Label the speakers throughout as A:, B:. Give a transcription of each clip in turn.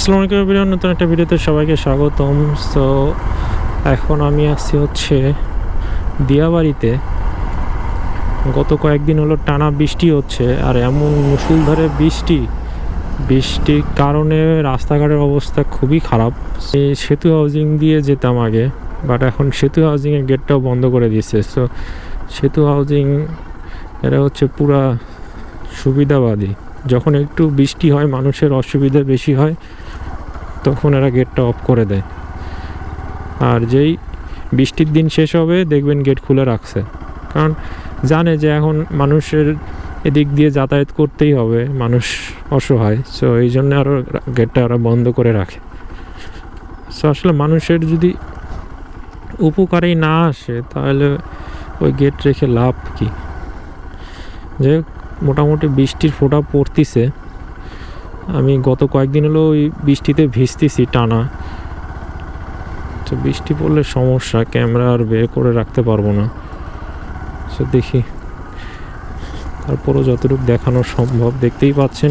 A: আসসালামু আলাইকুম নতুন একটা ভিডিওতে সবাইকে স্বাগতম। সো এখন আমি আসছি হচ্ছে দিয়াবাড়িতে। গত কয়েকদিন হলো টানা বৃষ্টি হচ্ছে, আর এমন মুসুলধারে বৃষ্টি। বৃষ্টির কারণে রাস্তাঘাটের অবস্থা খুবই খারাপ। সেতু হাউজিং দিয়ে যেতাম আগে বাট এখন সেতু হাউজিংয়ের গেটটাও বন্ধ করে দিয়েছে। সো সেতু হাউজিং এরা হচ্ছে পুরা সুবিধাবাদী। যখন একটু বৃষ্টি হয়, মানুষের অসুবিধা বেশি হয় তখন এরা গেটটা অফ করে দেয়। আর যেই বৃষ্টির দিন শেষ হবে, দেখবেন গেট খুলে রাখছে। কারণ জানে যে এখন মানুষের এদিক দিয়ে যাতায়াত করতেই হবে, মানুষ অসহায়। সো এই জন্য আরও গেটটা ওরা বন্ধ করে রাখে। সো আসলে মানুষের যদি উপকারেই না আসে, তাহলে ওই গেট রেখে লাভ কি? যে মোটামুটি বৃষ্টির ফোঁটা পড়তিছে। আমি গত কয়েকদিন হলো ওই বৃষ্টিতে ভিজতেছি টানা। তো বৃষ্টি পড়লে সমস্যা, ক্যামেরা আর বের করে রাখতে পারব না। সো দেখি। তারপরও যতটুকু দেখানো সম্ভব, দেখতেই পাচ্ছেন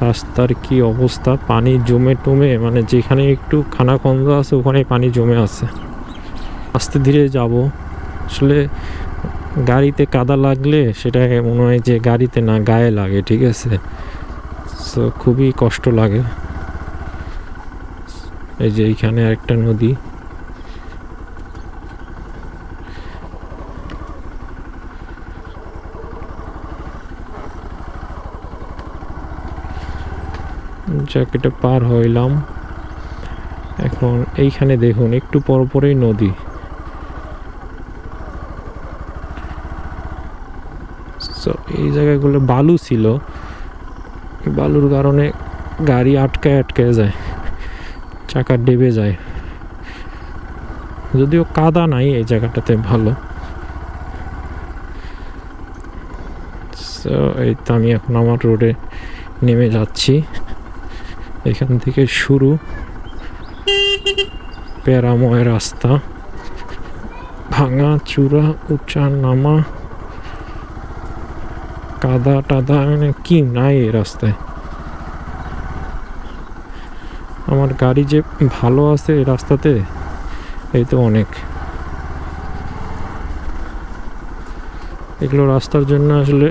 A: রাস্তার কি অবস্থা। পানি জমে টমে মানে যেখানে একটু খানা খানাখন্দ আছে ওখানে পানি জমে আছে। আস্তে ধীরে যাব। আসলে গাড়িতে কাদা লাগলে সেটা মনে হয় যে গাড়িতে না, গায়ে লাগে, ঠিক আছে? সো খুবই কষ্ট লাগে। এই যে এইখানে একটা নদী। জ্যাকেটে পার হইলাম। এখন এইখানে দেখুন, একটু পর পরেই নদী। সো এই জায়গাগুলো বালু ছিল। বালুর কারণে গাড়ি আটকায় আটকায় যায়, চাকা ডেবে যায়। যদিও কাদা নাই এই জায়গাটাতে ভালো। এই তো আমি এখন আমার রোডে নেমে যাচ্ছি। এখান থেকে শুরু। প্যারাময় রাস্তা। ভাঙা, চূড়া, উঁচা, নামা। কাদা টাদা মানে কি নাই এই রাস্তায়। আমার গাড়ি যে ভালো আছে এই রাস্তাতে, এই তো অনেক। এগুলো রাস্তার জন্য আসলে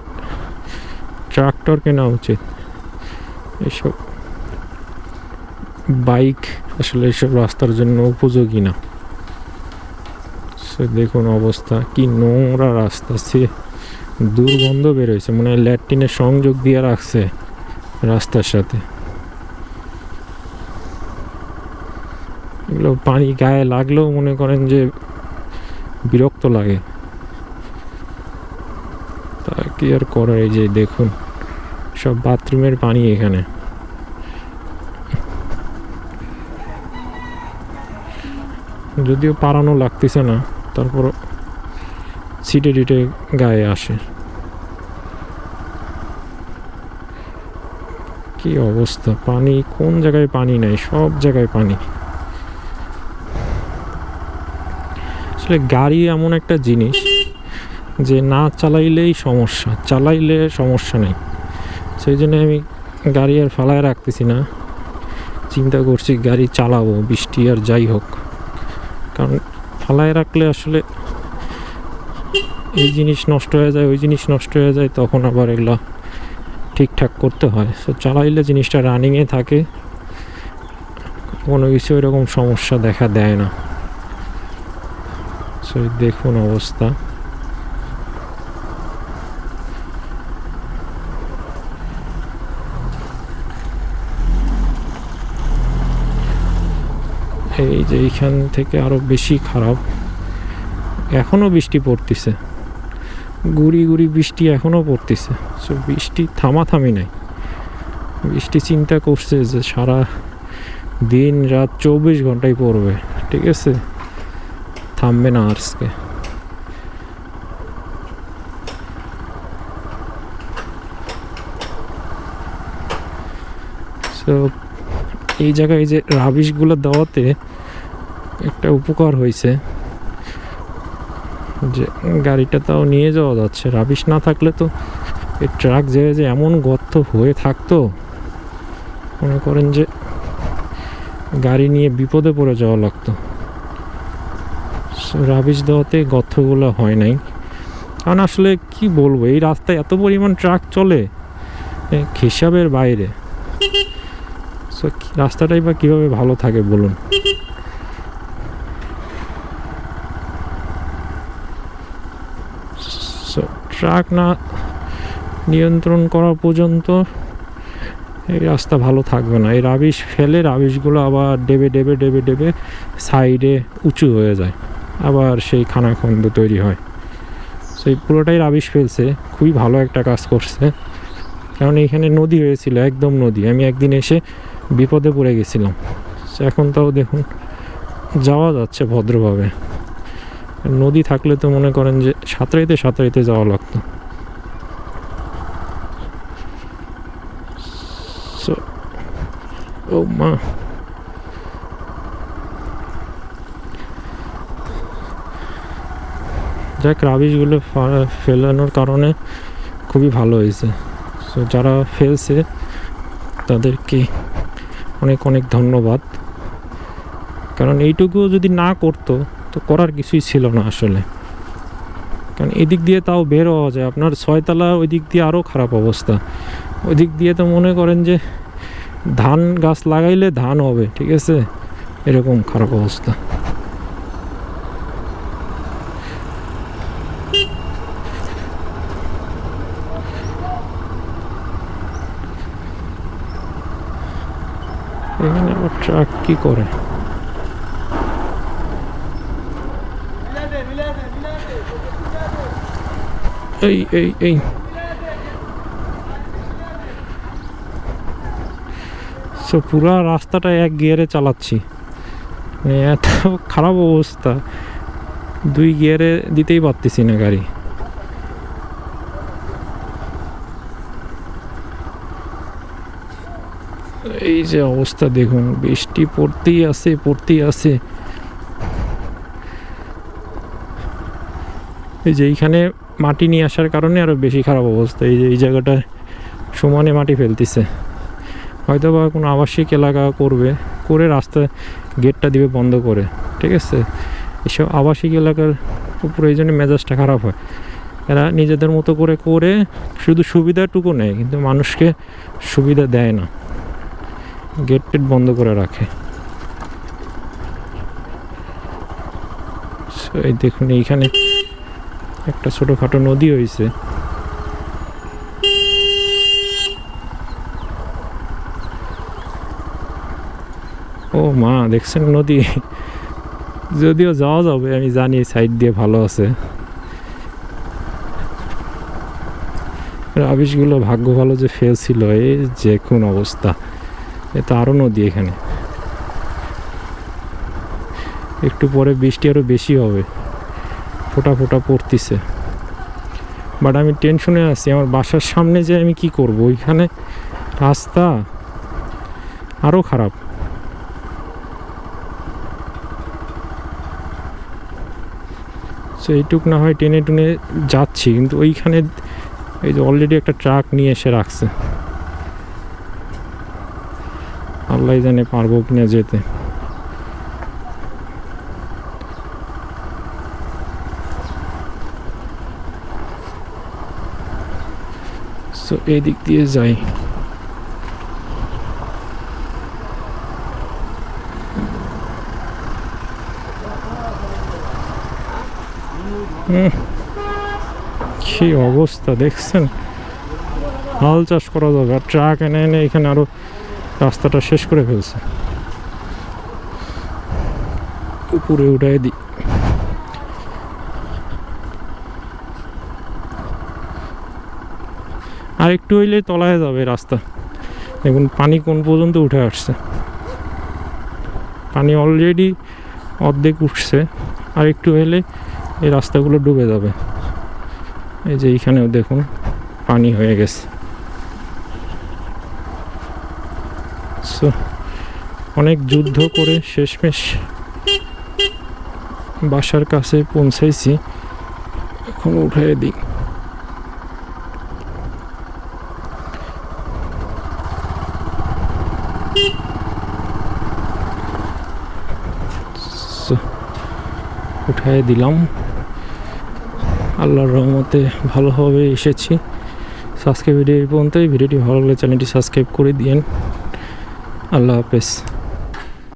A: ট্রাক্টর কেনা উচিত। এইসব বাইক আসলে এসব রাস্তার জন্য উপযোগী না। সে দেখুন অবস্থা, কি নোংরা রাস্তা, সে দুর্গন্ধ বেরোয়েছে মনে ল্যাট্রিনের সংযোগ দিয়ে রাখছে রাস্তার সাথে। এগুলো পানি গায়ে লাগলেও মনে করেন যে বিরক্ত লাগে। তা কি আর করার, এই যে দেখুন, সব বাথরুমের পানি এখানে। যদিও পারানো লাগতেছে না তারপর সিটে টিটে গায়ে আসে। কি অবস্থা? পানি কোন জায়গায় পানি নাই? সব জায়গায় পানি। আসলে গাড়ি এমন একটা জিনিস যে না চালাইলেই সমস্যা, চালাইলে সমস্যা নেই। সেই জন্য আমি গাড়ি আর ফালায় রাখতেছি না। চিন্তা করছি গাড়ি চালাবো, বৃষ্টি আর যাই হোক। কারণ ফালায় রাখলে আসলে এই জিনিস নষ্ট হয়ে যায়, ওই জিনিস নষ্ট হয়ে যায়, তখন আবার এগুলো ঠিকঠাক করতে হয়। সো চালাইলে জিনিসটা রানিংয়ে থাকে। কোনো কিছু এরকম সমস্যা দেখা দেয় না। সো দেখুন অবস্থা। এই যে এইখান থেকে আরও বেশি খারাপ। এখনও বৃষ্টি পড়তেছে। গুড়ি গুড়ি বৃষ্টি এখনও পড়তেছে। সো বৃষ্টি থামাথামি নাই। বৃষ্টি চিন্তা করছে যে সারা দিন রাত চব্বিশ ঘন্টায় পড়বে। ঠিক আছে? থামবে না আজকে। সো এই জায়গায় যে রাবিশগুলো দেওয়াতে একটা উপকার হয়েছে। যে, গাড়িটা তাও নিয়ে যাওয়া যাচ্ছে। রাবিশ না থাকলে তো এই ট্রাক যে যে এমন গর্ত হয়ে থাকতো, মনে করেন যে গাড়ি নিয়ে বিপদে পড়ে যাওয়া লাগতো। রাবিশ দেওয়াতে গর্তগুলো হয় নাই। কারণ আসলে কি বলব, এই রাস্তায় এত পরিমাণ ট্রাক চলে হিসাবের বাইরে। সো রাস্তাটাই বা কীভাবে ভালো থাকে বলুন? সো ট্রাক না নিয়ন্ত্রণ করা পর্যন্ত এই রাস্তা ভালো থাকবে না। এই রাবিশ ফেলে রাবিশগুলো আবার ডেবে ডেবে ডেবে ডেবে সাইডে উঁচু হয়ে যায়। আবার সেই খানাখন্দ তৈরি হয়। সেই পুরোটাই রাবিশ ফেলছে। খুবই ভালো একটা কাজ করছে। কারণ এখানে নদী হয়েছিল, একদম নদী। আমি একদিন এসে বিপদে পড়ে গেছিলাম। এখন তাও দেখুন, যাওয়া যাচ্ছে ভদ্রভাবে। নদী থাকলে তো মনে করেন যে সাঁতরাইতে সাঁতরাইতে যাওয়া লাগতো। ও মা। যাক, রাবিশগুলো ফেলানোর কারণে খুবই ভালো হয়েছে। সো যারা ফেলছে, তাদেরকে অনেক অনেক ধন্যবাদ। কারণ এইটুকুও যদি না করতো তো করার কিছুই ছিল না আসলে। কারণ এদিক দিয়ে তাও বের হওয়া যায়। আপনার ছয়তলা ওই দিক দিয়ে আরও খারাপ অবস্থা। ওই দিক দিয়ে তো মনে করেন যে ধান গাছ লাগাইলে ধান হবে, ঠিক আছে? এরকম খারাপ অবস্থা। এখানে আবার ট্রাক কি করে? এই এই এই। সো পুরা রাস্তাটা এক গিয়ারে চালাচ্ছি। এত খারাপ অবস্থা। দুই গিয়ারে দিতেই পারতেছি না গাড়ি। এই যে অবস্থা দেখুন, বৃষ্টি পড়তেই আছে পড়তেই আছে। এই যে এইখানে মাটি নিয়ে আসার কারণে আরও বেশি খারাপ অবস্থা। এই যে, এই জায়গাটায় সমানে মাটি ফেলতেছে। হয়তো বা কোনো আবাসিক এলাকা করবে, করে রাস্তা গেটটা দিবে বন্ধ করে, ঠিক আছে? এসব আবাসিক এলাকার উপরে এই জন্য মেজাজটা খারাপ হয়। এরা নিজেদের মতো করে করে শুধু সুবিধাটুকু নেয়, কিন্তু মানুষকে সুবিধা দেয় না। গেট টেট বন্ধ করে রাখে। এই দেখুন, এইখানে একটা ছোটোখাটো নদী হয়েছে ও মা, দেখছেন নদী? যদিও যাওয়া যাবে, আমি জানি সাইড দিয়ে ভালো আছে। আবিষগুলো ভাগ্য ভালো যে ফেলছিল এই যে কোন অবস্থা। এ তো আরও নদী এখানে। একটু পরে বৃষ্টি আরও বেশি হবে। ফোটা ফোটা পড়তিছে। বাট আমি টেনশনে আছি, আমার বাসার সামনে যে আমি কি করব? ওইখানে রাস্তা আরও খারাপ। এইটুক না হয় টেনে টুনে যাচ্ছি, কিন্তু ওইখানে এই যে অলরেডি একটা ট্রাক নিয়ে এসে রাখছে। আল্লাহ জানে পারব কিনা যেতে। সো এই দিক দিয়ে যাই। কি অবস্থা দেখছেন? হাল চাষ করা যাবে, আর ট্রাক এনে এনে এখানে আরও রাস্তাটা শেষ করে ফেলছে। উপরে উঠাই দিই। আর একটু হইলে তলায় যাবে রাস্তা। দেখুন পানি কোন পর্যন্ত উঠে আসছে। পানি অলরেডি অর্ধেক উঠছে আর একটু হলে এই রাস্তাগুলো ডুবে যাবে। এই যে এইখানেও দেখুন পানি হয়ে গেছে। So, অনেক যুদ্ধ করে শেষমেশ বাসার কাছে পৌঁছাইছি। এখন উঠাই দিই। উঠায় দিলাম। আল্লাহর রহমতে ভালোভাবে এসেছি। সাবস্ক্রাইব ভিডিও পর্যন্তই। ভিডিওটি ভালো লাগলে চ্যানেলটি সাবস্ক্রাইব করে দিন আল্লাহ হাফেজ।